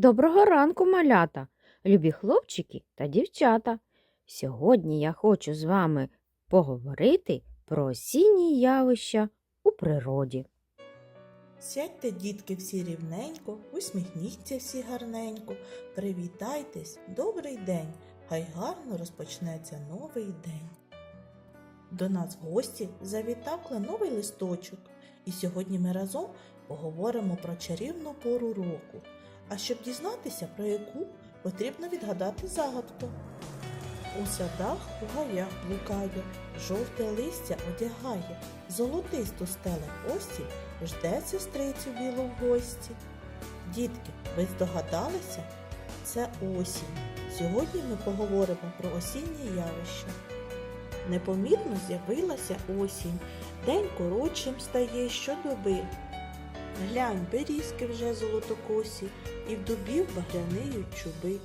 Доброго ранку, малята, любі хлопчики та дівчата. Сьогодні я хочу з вами поговорити про осінні явища у природі. Сядьте, дітки, всі рівненько, усміхніться всі гарненько, привітайтесь, добрий день, хай гарно розпочнеться новий день. До нас в гості завітав кленовий листочок, і сьогодні ми разом поговоримо про чарівну пору року. А щоб дізнатися, про яку потрібно відгадати загадку. У садах у гаях блукає, жовте листя одягає, золотисту стеле осінь жде сестрицю білу в гості. Дітки, ви здогадалися? Це осінь. Сьогодні ми поговоримо про осіннє явище. Непомітно з'явилася осінь, день коротшим стає щодоби. Глянь, берізки вже золотокосі, і в дубів багряниють чуби.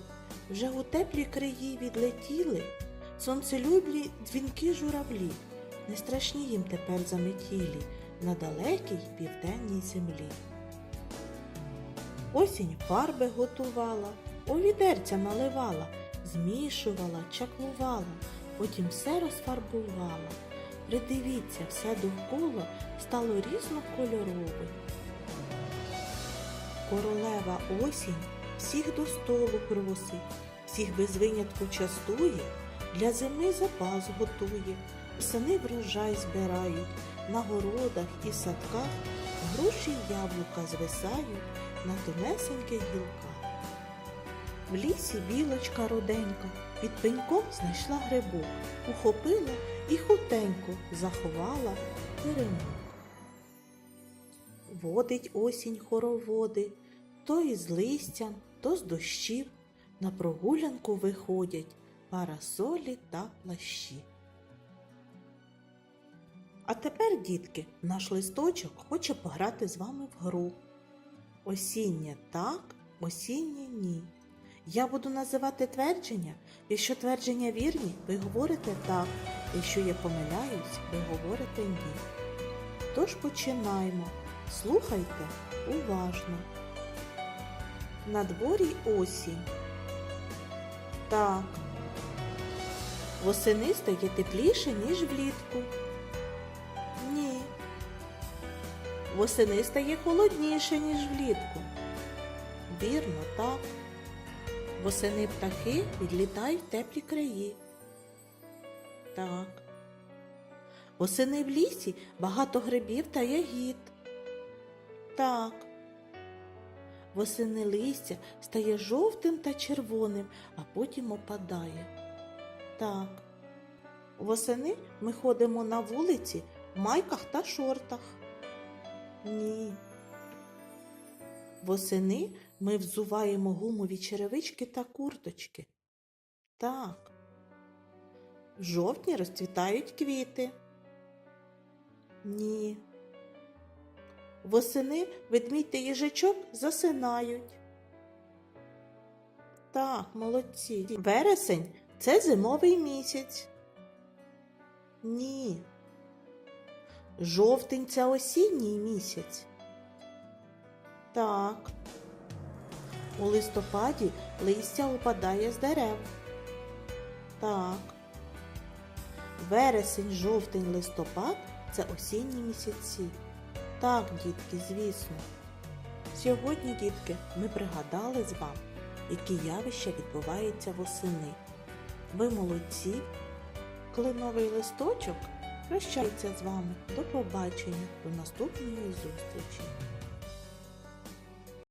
Вже у теплі краї відлетіли, сонцелюблі дзвінки журавлі, не страшні їм тепер заметілі на далекій південній землі. Осінь фарби готувала, у відерця наливала, змішувала, чаклувала, потім все розфарбувала. Придивіться, все довкола стало різнокольоровим. Королева осінь всіх до столу просить, всіх без винятку частує, для зими запас готує, сини врожай збирають, на городах і садках груші яблука звисають на тонесеньких гілках. В лісі білочка руденька під пеньком знайшла грибок, ухопила і хутенько заховала теремок. Водить осінь хороводи, то із листям, то з дощів, на прогулянку виходять парасолі та плащі. А тепер, дітки, наш листочок хоче пограти з вами в гру. Осіннє так, осіннє ні. Я буду називати твердження. Якщо твердження вірні, ви говорите так. Якщо я помиляюсь, ви говорите ні. Тож починаємо. Слухайте уважно. На дворі осінь. Так. Восени стає тепліше, ніж влітку. Ні. Восени стає холодніше, ніж влітку. Вірно, так. Восени птахи відлітають в теплі краї. Так. Восени в лісі багато грибів та ягід. Так. Восени листя стає жовтим та червоним, а потім опадає. Так. Восени ми ходимо на вулиці в майках та шортах. Ні. Восени ми взуваємо гумові черевички та курточки. Так. В жовтні розцвітають квіти. Ні. Восени ведмідь та їжачок засинають. Так, молодці. Вересень це зимовий місяць. Ні. Жовтень це осінній місяць. Так. У листопаді листя опадає з дерев. Так. Вересень, жовтень, листопад це осінні місяці. Так, дітки, звісно. Сьогодні, дітки, ми пригадали з вами, які явища відбуваються восени. Ви молодці, кленовий листочок прощається з вами. До побачення, до наступної зустрічі.